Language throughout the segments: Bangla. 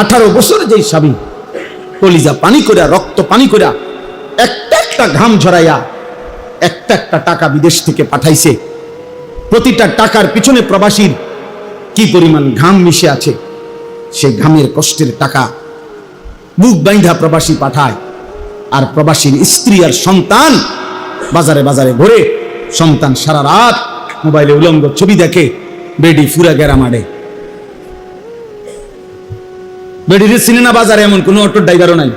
আঠারো বছর যেই স্বামী কলিজা পানি করিয়া রক্ত পানি করিয়া একটা একটা ঘাম ঝরাইয়া একটা একটা টাকা বিদেশ থেকে পাঠাইছে। প্রতিটা টাকার পিছনে প্রবাসীর কি পরিমাণ ঘাম মিশে আছে, সেই ঘামের কষ্টের টাকা বুক বাইন্ধা প্রবাসী পাঠায় আর প্রবাসীর স্ত্রী আর সন্তান বাজারে বাজারে ঘুরে। সন্তান সারা রাত মোবাইলে উলঙ্গ ছবি দেখে, বেডি ফুরা গেরা মারে বেডির সিনেমা বাজারে এমন কোনো অটো ড্রাইভারও নাই।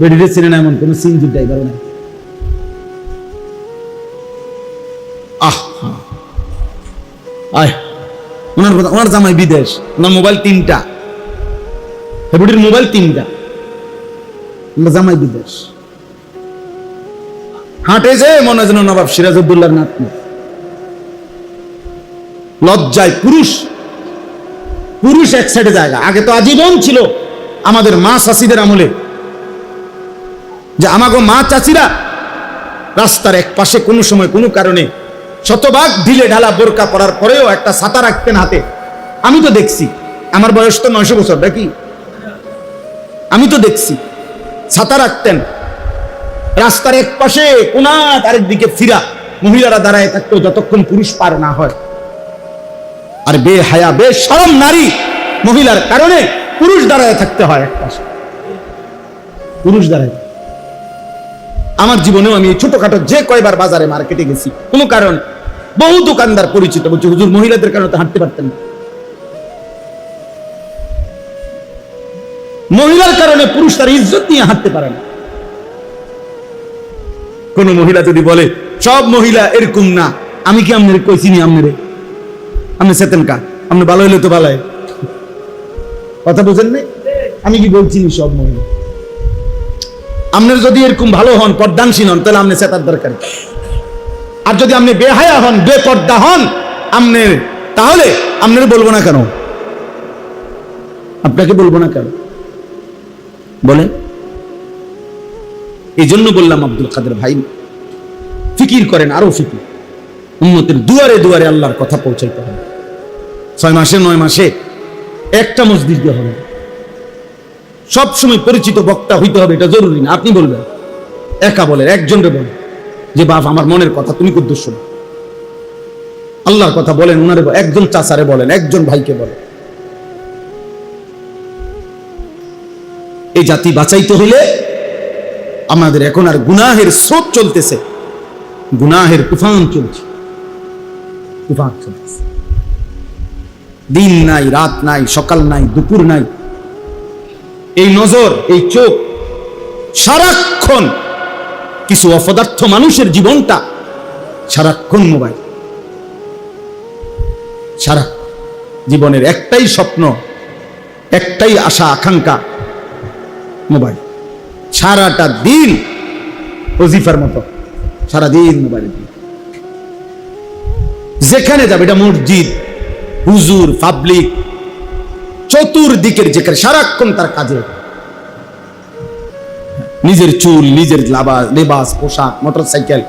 বেডির সিনেমা এমন কোনো সিনজির ড্রাইভারও নাই। আহ, আয়, ওনার কথা ওনার জামাই বিদেশ, ওনার মোবাইল তিনটা। হেবুডির মোবাইল তিনটা। ওনার জামাই বিদেশ। হাঁটে যে মনে হয় নবাব সিরাজউদ্দৌলার নাতনি। লজ্জায় পুরুষ পুরুষ এক সাইডে জায়গা। আগে তো আজীবন ছিল আমাদের মা চাষিদের আমলে। যে আমাগো মা চাচিরা রাস্তার এক পাশে কোনো সময় কোনো কারণে শতভাগ ঢিলে ঢালা বোরকা পরার পরেও একটা ছাতা রাখতেন হাতে। আমি তো দেখছি, আমার বয়স তো নয়শো বছর নাকি? আমি তো দেখছি, ছাতা রাখতেন। রাস্তার এক পাশে কোনা তারের দিকে ফিরা, মহিলারা দাঁড়ায় থাকতো যতক্ষণ পুরুষ পার না হয়। আর বে হায়া বে সরম নারী মহিলার কারণে পুরুষ দাঁড়ায় থাকতে হয় এক পাশে। পুরুষ দাঁড়ায় আমার জীবনেও আমি ছোটখাটো যে কয়বার বাজারে মার্কেটে গেছি, কোনো কারণ, বহু দোকানদার পরিচিত, বলছে, হুজুর, মহিলাদের কারণে তো হাঁটতে পারতেন না? মহিলার কারণে পুরুষ তার ইজ্জত নিয়ে হাঁটতে পারে না। কোন মহিলা যদি বলে, সব মহিলা এরকম না, আমি কি আমনের কইছি নি আমনের আপনি সেতেন কা? আপনি ভালো হইলে তো ভালো। কথা বুঝেন নাই? আমি কি বলছি সব মহিলা? আপনার যদি এরকম ভালো হন পর্দানসীন হন, তাহলে আপনি সেতার দরকার আর যদি আপনি বেহায়া হন, বেপর্দা হন আপনার তাহলে আপনার বলব না কেন? আপনাকে বলব না কেন? বলেন। এই জন্য বললাম আব্দুল কাদের ভাই, ফিকির করেন, আরও ফিকির। উন্নতির দুয়ারে দুয়ারে আল্লাহর কথা পৌঁছাইতে হবে। ছয় মাসে, নয় মাসে একটা মসজিদ হবে। সব সময় পরিচিত বক্তা হইতে হবে, এটা জরুরি না। আপনি বলবেন, একা বলেন, একজনরে বলেন যে, বাপ, আমার মনের কথা তুমি কুদ্দুস শোনো। আল্লাহর কথা বলেন, উনারে একজন চাচারে বলেন, একজন ভাইকে বলেন। এই জাতি বাঁচাইতে হলে আমাদের এখন আর গুনাহের স্রোত চলতেছে। গুনাহের তুফান চলছে। দিন নাই, রাত নাই, সকাল নাই, দুপুর নাই। এই নজর, এই চোখ, সারাক্ষণ কিছু অপদার্থ মানুষের জীবনটা সারাক্ষণ মোবাইল। সারা জীবনের একটাই স্বপ্ন, একটাই আশা, আকাঙ্ক্ষা, মোবাইল। সারাটা দিন ওজিফার মতো, সারাদিন সারা দিন মোবাইল যেখানে যাবে, এটা মসজিদ, হুজুর পাবলিক চতুর্দিকের যেখানে সারাক্ষণ তার কাজে নিজের চুল, নিজের লেবাস, পোশাক, মোটরসাইকেল,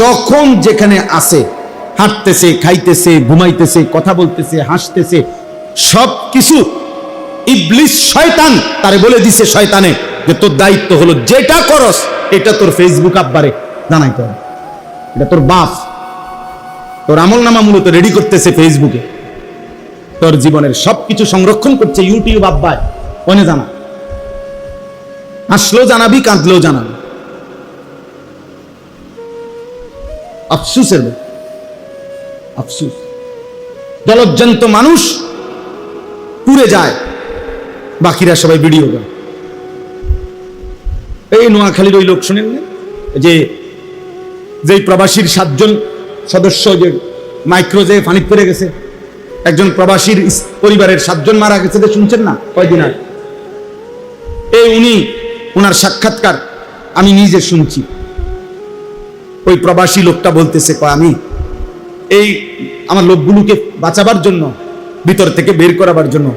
যখন যেখানে আসে হাঁটতেছে, খাইতেছে, ঘুমাইতেছে, কথা বলতেছে, হাসতেছে সব কিছু ইবলিস শয়তান তারে বলে দিছে শয়তানে যে তোর দায়িত্ব হলো যেটা করস, এটা তোর ফেসবুক আব্বারে জানাইতে হবে। এটা তোর বাপ তোর আমল নামা মূলত রেডি করতেছে ফেসবুকে তোর জীবনের সবকিছু সংরক্ষণ করছে ইউটিউব আব্বায় অনে জানা? হাসলেও জানাবি, কাঁদলেও জানাবি। আফসুসের আফসুস। জলজ্জান্ত মানুষ পুড়ে যায়। বাকিরা সবাই ভিডিও করে। এই নোয়াখালীর ওই লোক শুনেন? যে, যেই প্রবাসীর সাতজন সদস্য যে মাইক্রো যে পড়ে গেছে, একজন প্রবাসীর পরিবারের সাতজন মারা গেছে শুনছেন না? কয়দিন আগে। এই উনি ওনার সাক্ষাৎকার আমি নিজে শুনছি। ওই প্রবাসী লোকটা বলতেছে, কয়, আমি এই আমার লোকগুলোকে বাঁচাবার জন্য, ভিতর থেকে বের করাবার জন্য,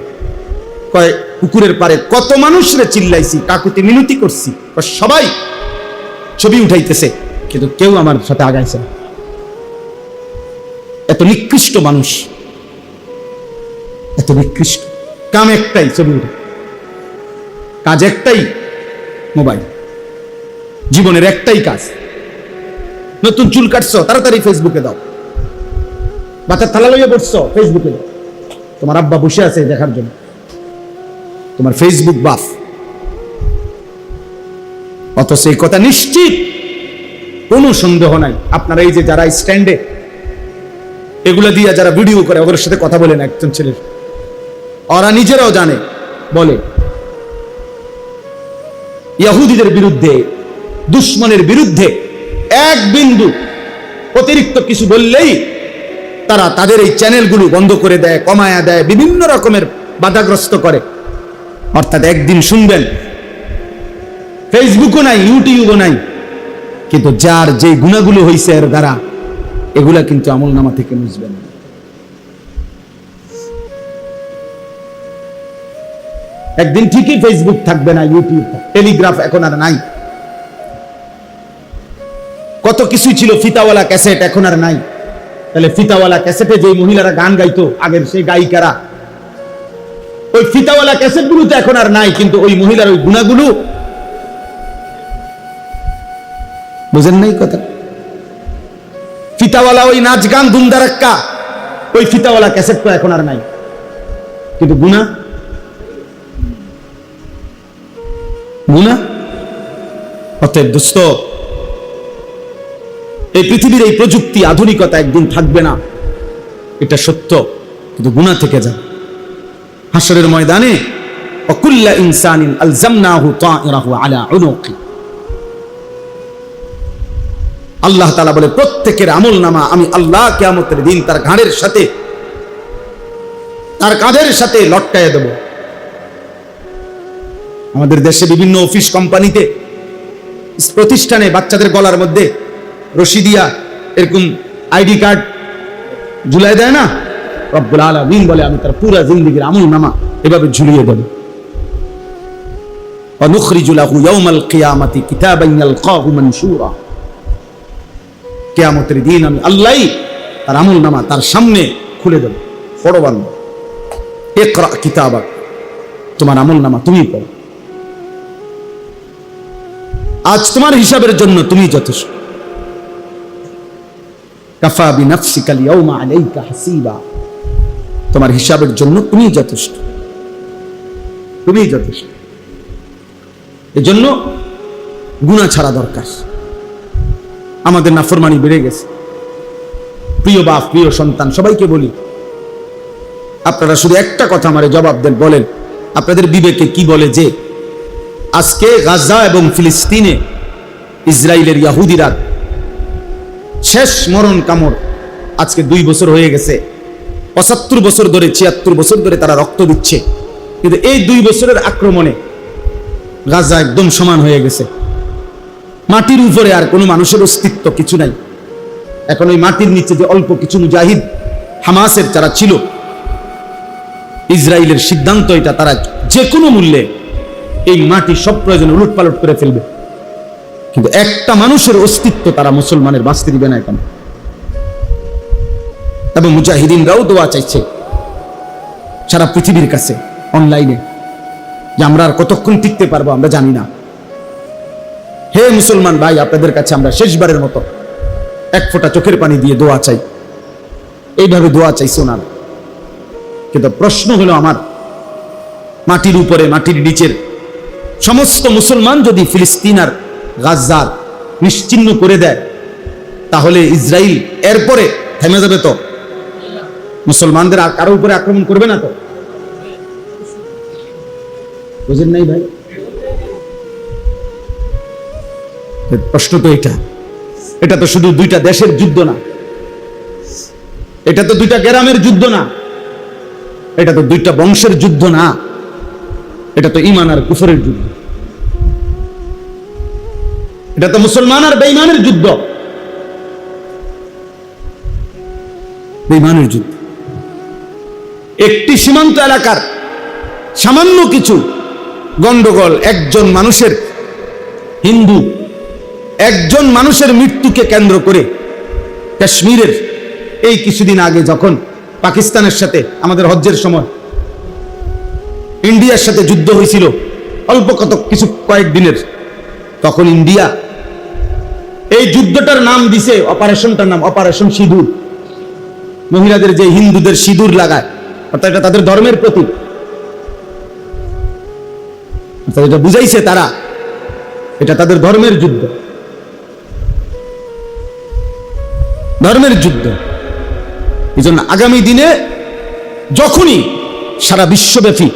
কয়, পুকুরের পারে কত মানুষরে চিল্লাইছি, কাকুতি মিনতি করছি। সবাই ছবি উঠাইতেছে, কিন্তু কেউ আমার সাথে আগাইছে না। এত নিকৃষ্ট মানুষ। এত নিকৃষ্ট। কাম একটাই ছবি কাজ একটাই মোবাইল। জীবনের একটাই কাজ। নতুন চুল কাটছো, তাড়াতাড়ি ফেসবুকে দাও। বাচ্চার থালা লইয়া পড়ছো ফেসবুকে দাও। তোমার আব্বা বসে আছে দেখার জন্য। তোমার ফেসবুক বাফ। অত সেই কথা নিশ্চিত কোনো সন্দেহ নাই। আপনারা এই যে যারা স্ট্যান্ডে এগুলা দিয়ে যারা ভিডিও করে, ওদের সাথে কথা বলেন একজন ছেলের। ওরা নিজেরাও জানে, বলে, ইয়াহুদিদের বিরুদ্ধে, দুশ্মনের বিরুদ্ধে এক বিন্দু অতিরিক্ত কিছু বললেই তারা তাদের এই চ্যানেলগুলো বন্ধ করে দেয়, কমায়া দেয়, বিভিন্ন রকমের বাধাগ্রস্ত করে। অর্থাৎ একদিন শুনবেন, ফেসবুকও নাই, ইউটিউবও নাই, কিন্তু যার যে গুণাগুলো হয়েছে এর দ্বারা এগুলা কিন্তু আমল নামা থেকে মুছবেন না। একদিন ঠিকই ফেসবুক থাকবে না ইউটিউব টেলিগ্রাফ এখন আর নাই। কত কিছুই ছিল ফিতাওয়ালা ক্যাসেট, এখন আর নাই। তাহলে ফিতাওয়ালা ক্যাসেটে যে মহিলারা গান গাইতো, আগের সেই গায়িকারা, ওই ফিতাওয়ালা ক্যাসেটগুলো তো এখন আর নাই, কিন্তু ওই মহিলার ওই গুণাগুলো, বুঝেন নাই কথা? ফিতাওয়ালা ওই নাচ গান ধুমধারাক্কা ওই ফিতাওয়ালা ক্যাসেট তো এখন আর নাই। কিন্তু গুণা গুণা অতএব দোস্ত, এই পৃথিবীর এই প্রযুক্তি, আধুনিকতা একদিন থাকবে না। এটা সত্য, কিন্তু গুণা থেকে যা। হাসরের ময়দানে, অকুল্লা ইনসানিন আলজামনাহু তাইরাহু আলা উনুকি। আল্লাহ তাআলা বলে প্রত্যেকের আমল নামা আমি আল্লাহ কিয়ামতের দিন তার ঘাড়ের সাথে তার কাঁধের সাথে লটকায় দেব আমাদের দেশে বিভিন্ন অফিস কোম্পানিতে প্রতিষ্ঠানে বাচ্চাদের গলার মধ্যে রশি দিয়া এরকম আইডি কার্ড ঝুলাই দেয় না রব্বুল আলামিন বলে আমি তার পুরা জিন্দিগির আমল নামা এভাবে ঝুলিয়ে দেব ونخرج له يوم القيامة كتابا يلقاه منشورا কেয়ামতের দিন আমি আল্লাহ তার আমল নামা তার সামনে খুলে দেব। পড়ো বান্ধব একরা কিতাবাক। তোমার আমল নামা তুমি পড়ো। আজ তোমার হিসাবের জন্য তুমি যথেষ্ট। কাফা বিনাফসিকা আলিয়াউমা আলাইকা হাসিবা। তোমার হিসাবের জন্য তুমি যথেষ্ট। তুমি যথেষ্ট। এজন্য গুণা ছাড়া দরকার। আমাদের নাফরমানি বেড়ে গেছে। প্রিয় বাপ, প্রিয় সন্তান, সবাইকে বলি, আপনারা শুধু একটা কথা আমারে জবাব দেন, বলেন, আপনাদের বিবেকে কি বলে যে, আজকে গাজা এবং ফিলিস্তিনে ইসরায়েলের ইয়াহুদিরা শেষ মরণ কামড় আজকে দুই বছর হয়ে গেছে। পঁচাত্তর বছর ধরে, ছিয়াত্তর বছর ধরে তারা রক্ত দিচ্ছে। কিন্তু এই দুই বছরের আক্রমণে গাজা একদম সমান হয়ে গেছে। মাটির উপরে আর কোনো মানুষের অস্তিত্ব কিছু নাই। এখন ওই মাটির নিচে যে অল্প কিছু মুজাহিদ হামাসের যারা ছিল ইসরায়েলের সিদ্ধান্ত এটা, তারা যে কোনো মূল্যে এই মাটি সব প্রয়োজনে উলট পালট করে ফেলবে। কিন্তু একটা মানুষের অস্তিত্ব তারা মুসলমানের বাঁচতে দিবে না এখন। এবং মুজাহিদিনরাও দোয়া চাইছে সারা পৃথিবীর কাছে, অনলাইনে, যে আমরা আর কতক্ষণ টিকতে পারব আমরা জানি না। হে মুসলমান ভাই, আপনাদের কাছে আমরা শেষবারের মতো এক ফোঁটা চোখের পানি দিয়ে দোয়া চাই। এইভাবে দোয়া চাই ওনার। কিন্তু প্রশ্ন হলো আমার, মাটির উপরে, মাটির নিচের সমস্ত মুসলমান যদি ফিলিস্তিন আর গাজার নিশ্চিন্ন করে দেয়, তাহলে ইসরায়েল এরপরে থেমে যাবে তো? মুসলমানদের আর কারও উপরে আক্রমণ করবে না তো? বুঝেন নাই ভাই? প্রশ্ন তো এটা এটা তো শুধু দুইটা দেশের যুদ্ধ না। এটা তো দুইটা গ্রামের যুদ্ধ না। এটা তো দুইটা বংশের যুদ্ধ না। এটা তো ইমান আর কুফরের যুদ্ধ। এটা তো মুসলমান আর বেইমানের যুদ্ধ। বেইমানের যুদ্ধ। একটি সীমান্ত এলাকার সামান্য কিছু গন্ডগোল একজন মানুষের হিন্দু একজন মানুষের মৃত্যুকে কেন্দ্র করে কাশ্মীরের এই কিছুদিন আগে যখন পাকিস্তানের সাথে আমাদের হজ্জের সময় ইন্ডিয়ার সাথে যুদ্ধ হয়েছিল, অল্প কত কিছু কয়েকদিনের তখন ইন্ডিয়া এই যুদ্ধটার নাম দিছে, অপারেশনটার নাম অপারেশন সিঁদুর। মহিলাদের যে হিন্দুদের সিঁদুর লাগায়, অর্থাৎ এটা তাদের ধর্মের প্রতীক। এটা বুঝাইছে তারা, এটা তাদের ধর্মের যুদ্ধ। ধর্মের যুদ্ধ। এই জন্য আগামী দিনে যখনই সারা বিশ্বব্যাপী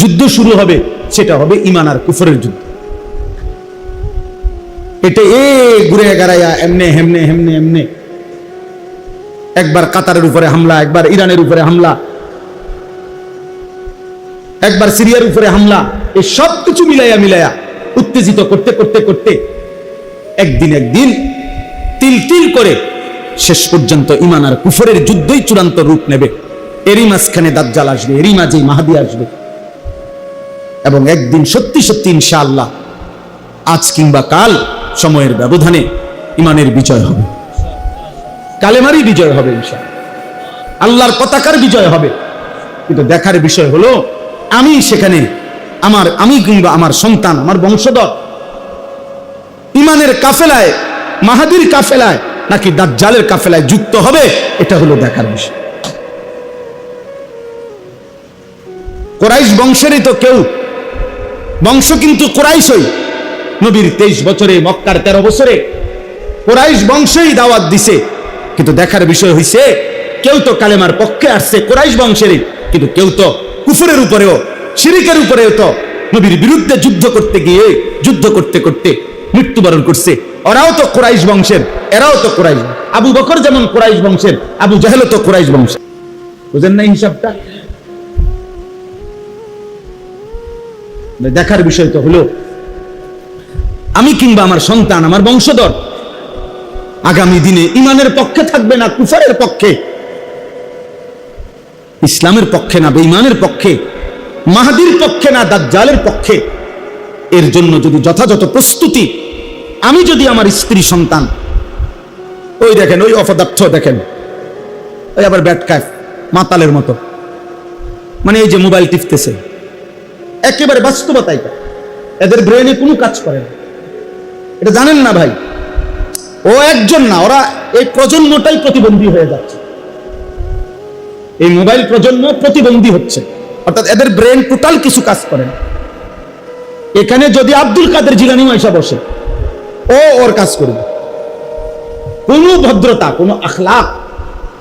যুদ্ধ শুরু হবে, সেটা হবে ইমান আর কুফরের যুদ্ধ। এটা এ ঘুরে গাড়াইয়া এমনে, হেমনে হেমনে এমনে একবার কাতারের উপরে হামলা, একবার ইরানের উপরে হামলা। একবার সিরিয়ার উপরে হামলা এই সব কিছু মিলাইয়া মিলাইয়া উত্তেজিত করতে করতে করতে একদিন একদিন তিল তিল করে শেষ পর্যন্ত ইমান আর কুফরের যুদ্ধই চূড়ান্ত রূপ নেবে। এরই মাঝখানে দাজ্জাল আসবে, এরই মাঝেই মাহাদি আসবে। এবং একদিন সত্যি সত্যি ইনশাআল্লাহ আজ কিংবা কাল সময়ের ব্যবধানে ইমানের বিজয় হবে। কালেমারই বিজয় হবে ইনশাআল্লাহ। আল্লাহর পতাকার বিজয় হবে। কিন্তু দেখার বিষয় হলো, আমি সেখানে আমার আমি কিংবা আমার সন্তান, আমার বংশধর, ইমানের কাফেলায়, মাহাদির কাফেলায় নাকি দাজ্জালের কাফেলায় যুক্ত হবে? এটা হলো দেখার বিষয়। কোরাইশ বংশেরই তো কেউ। বংশ কিন্তু কোরাইশই। নবীর তেইশ বছরে মক্কার তেরো বছরে কোরাইশ বংশই দাওয়াত দিছে। কিন্তু দেখার বিষয় হইছে, কেউ তো কালেমার পক্ষে আসছে কোরাইশ বংশেরই, কিন্তু কেউ তো কুফুরের উপরেও, শিরিকের উপরেও তো নবীর বিরুদ্ধে যুদ্ধ করতে গিয়ে, যুদ্ধ করতে করতে মৃত্যুবরণ করছে। ওরাও তো কোরাইশ বংশের, এরাও তো কোরাইশ। আবু বকর যেমন কোরাইশ বংশের, আবু জাহেলও তো কোরাইশ বংশের। বুঝেন না হিসাবটা? দেখার বিষয় তো হলো, আমি কিংবা আমার সন্তান, আমার বংশধর, আগামী দিনে ইমানের পক্ষে থাকবে না, কুফারের পক্ষে? ইসলামের পক্ষে না, বেঈমানের পক্ষে? মাহাদির পক্ষে না, দাজ্জালের পক্ষে? এর জন্য যদি যথাযথ প্রস্তুতি আমি যদি আমার স্ত্রী সন্তান, ওই দেখেন, ওই অপদার্থ দেখেন, ওই আবার ব্যাটকায় মাতালের মতো। মানে এই যে মোবাইল টিপতেছে, একেবারে বাস্তবতা এটা। এদের ব্রেনে কোনো কাজ করে না। এটা জানেন না ভাই? ও একজন না, ওরা এই প্রজন্মটাই প্রতিবন্ধী হয়ে যাচ্ছে। এই মোবাইল প্রজন্ম প্রতিবন্ধী হচ্ছে। অর্থাৎ এদের ব্রেন টোটাল কিছু কাজ করে না। এখানে যদি আব্দুল কাদের জিলানিও এসে বসে ও ওর কাজ করবে। কোনো ভদ্রতা, কোনো আখলাক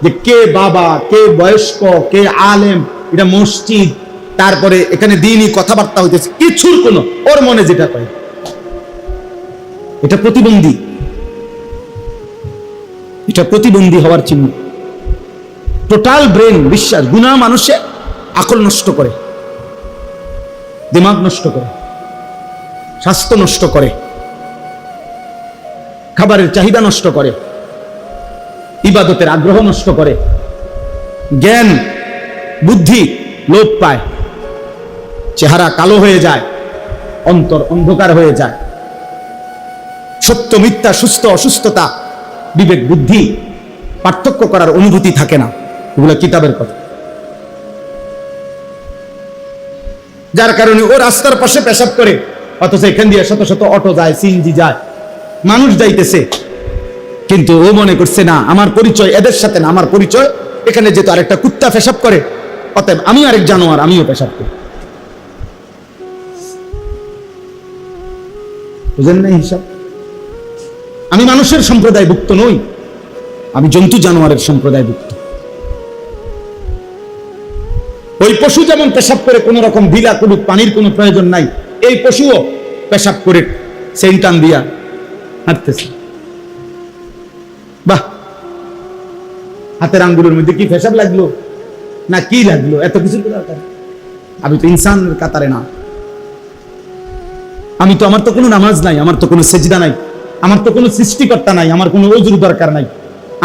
যে কে বাবা, কে বয়স্ক, কে আলেম, এটা মসজিদ, তারপরে এখানে দিনই কথাবার্তা হইতেছে, কিছুর কোনো, ওর মনে যেটা কয়। এটা প্রতিবন্ধী। এটা প্রতিবন্ধী হওয়ার চিহ্ন। টোটাল ব্রেন বিশ্বাস, গুণা মানুষে আকল নষ্ট করে, দিমাগ নষ্ট করে, স্বাস্থ্য নষ্ট করে। খাবারের চাহিদা নষ্ট করে, ইবাদতের আগ্রহ নষ্ট করে, জ্ঞান, বুদ্ধি লোপ পায়, চেহারা কালো হয়ে যায়, অন্তর অন্ধকার হয়ে যায়। সত্য, মিথ্যা, সুস্থ, অসুস্থতা, বিবেক, বুদ্ধি পার্থক্য করার অনুভূতি থাকে না, এগুলো কিতাবের কথা। যার কারণে ও রাস্তার পাশে পেশাব করে, অথচ এখান দিয়ে শত শত অটো যায়, সিএনজি যায়। মানুষ যাইতেছে। কিন্তু ও মনে করছে, না, আমার পরিচয়, এদের সাথে না, আমার পরিচয়। এখানে যেহেতু আরেকটা কুত্তা পেশাব করে, অতএব আমি আরেক জানোয়ার, আমিও পেশাব করি। বুঝেন না হিসাব? আমি মানুষের সম্প্রদায়ভুক্ত নই, আমি জন্তু জানোয়ারের সম্প্রদায়ভুক্ত। ওই পশু যেমন পেশাব করে, কোন রকম বিলা কুলুক পানির কোনো প্রয়োজন নাই। এই পশুও পেশাব করে সেন্টান দিয়া হাঁটতেছে। বাহ! হাতের আঙ্গুলের মধ্যে কি পেশাব লাগল? না কি লাগল? এত কিছু আমি তো ইনসানের কাতারে না। আমি তো, আমার তো কোনো নামাজ নাই, আমার তো কোনো সেজদা নাই, আমার তো কোনো সৃষ্টিকর্তা নাই, আমার কোনো অজুর দরকার নাই,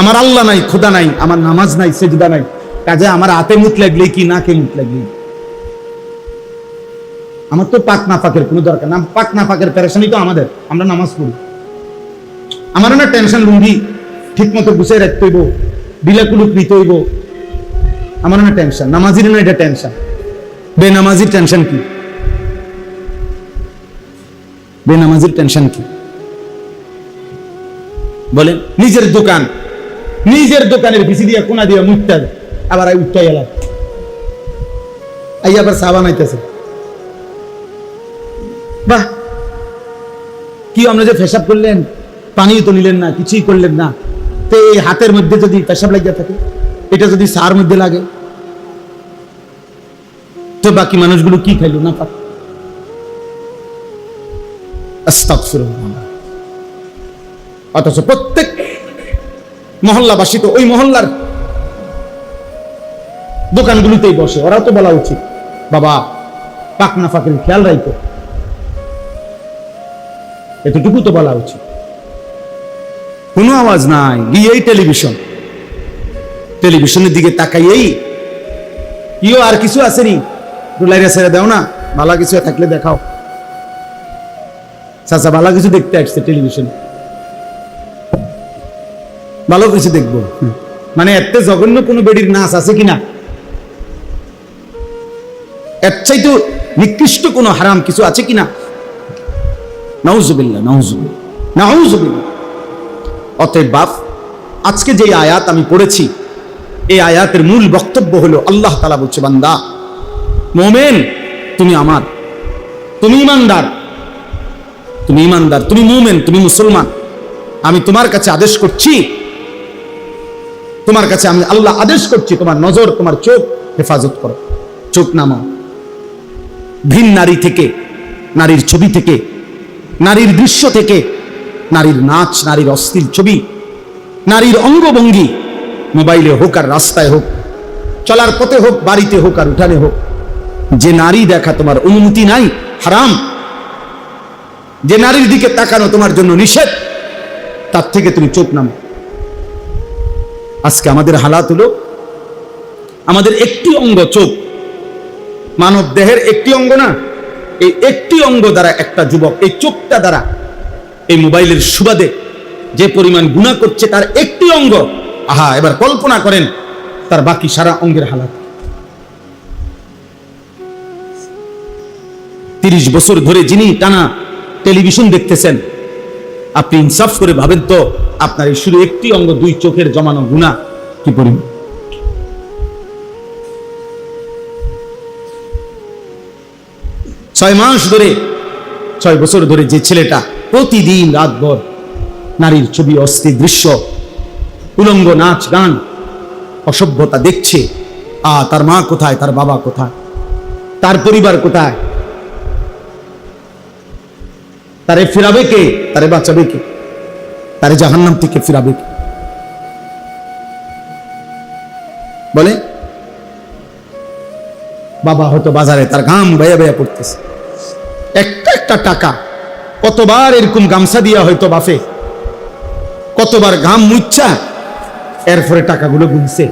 আমার আল্লাহ নাই, খোদা নাই, আমার নামাজ নাই, সেজদা নাই। কাজে আমার হাতে মুখ লাগলে কি, নাকে মুখ লাগলে? আমার তো পাক না পাকের কোনো দরকার না, পাক না পাকের প্যারেশানি তো আমাদের, আমরা নামাজ পড়ি। আমার না টেনশন লুঙ্গি ঠিক মতো গুছিয়ে রাখতে হইব বিলাকুলুক নিতে হইব। আমার না টেনশন নামাজির না এটা টেনশন বেনামাজির টেনশন কি? বেনামাজির টেনশন কি? বলেন, নিজের দোকান, নিজের দোকানের বিচি দিয়া কোনা দিয়ে মুখটা আবার আই উঠতে গেলাম আই আবার চা বানাইতেছে। বাহ! কি আমরা যে পেশাব করলেন? পানিও তো নিলেন না, কিছুই করলেন না। তো এই হাতের মধ্যে যদি পেশাব লাগিয়ে থাকে, এটা যদি সার মধ্যে লাগে, তো বাকি মানুষগুলো কি খাইলো না পাক অথচ প্রত্যেক মহল্লাবাসী তো ওই মহল্লার দোকানগুলোতেই বসে, ওরা তো বলা উচিত, বাবা, পাক না ফাঁকের খেয়াল রাখো এতটুকু তো বলা উচিত। কোনো আওয়াজ নাই গিয়েই টেলিভিশন টেলিভিশনের দিকে তাকাইয়েই ইও আর কিছু আসেনি রুলাইরা ছেড়ে দাও না, ভালো কিছু থাকলে দেখাও। চাচা, ভালো কিছু দেখতে আসছে টেলিভিশন ভালো কিছু দেখব। মানে এত জঘন্য কোনো বেডির নাচ আছে কিনা? এর চাইতে নিকৃষ্ট কোনো হারাম কিছু আছে কিনা? নাউজুবিল্লাহ নাউজুবিল্লাহ নাউজুবিল্লাহ। অতএব বাপ, আজকে যে আয়াত আমি পড়েছি, এই আয়াতের মূল বক্তব্য হলো আল্লাহ তালা বলছে, বান্দা, মোমেন তুমি আমার, তুমি ইমানদার তুমি ইমানদার, তুমি মোমেন, তুমি মুসলমান, আমি তোমার কাছে আদেশ করছি, তোমার কাছে আমি আল্লাহ আদেশ করছি, তোমার নজর, তোমার চোখ হেফাজত করো, চোখ নামাও। ভিন নারী থেকে, নারীর ছবি থেকে, নারীর দৃশ্য থেকে নারীর নাচ, নারীর অস্থির ছবি, নারীর অঙ্গভঙ্গি, মোবাইলে হোক আর রাস্তায় হোক, চলার পথে হোক, বাড়িতে হোক আর উঠানে হোক, যে নারী দেখা তোমার অনুমতি নাই, হারাম। যে নারীর দিকে তাকানো তোমার জন্য নিষেধ, তার থেকে তুমি চোখ নামো আজকে আমাদের হালাত হলো, আমাদের একটি অঙ্গ চোখ, মানব দেহের একটি অঙ্গ না, এই একটি অঙ্গ দ্বারা একটা যুবক, এই চোখটা দ্বারা এই মোবাইলের সুবাদে যে পরিমাণ গুণা করছে তার একটি অঙ্গ। আহা, এবার কল্পনা করেন তার বাকি সারা অঙ্গের হালাত। তিরিশ বছর ধরে যিনি টানা টেলিভিশন দেখতেছেন, আপনি ইনসাফ করে ভাবেন তো আপনার এই শুধু একটি অঙ্গ, দুই চোখের জমানো গুণা কি পরিমাণ ছয় মাস ধরে, ছয় বছর ধরে যে ছেলেটা প্রতিদিন রাতভর নারীর ছবি, অস্থির দৃশ্য, উলঙ্গ নাচ, গান, অসভ্যতা দেখছে। আ, তার মা কোথায়? তার বাবা কোথায়? তার পরিবার কোথায়? তারে ফিরাবে কে? তারে বাঁচাবে কে? তারে জাহান্নাম থেকে ফিরাবে কে? বলে, বাবা হয়তো বাজারে, তার ঘাম বেয়া বেয়া পড়তেছে। একটা একটা টাকা কতবার এরকম গামছা দিয়া হয়তো বাফে কতবার ঘাম মুচ্ছা এরপরে টাকাগুলো গুনছে।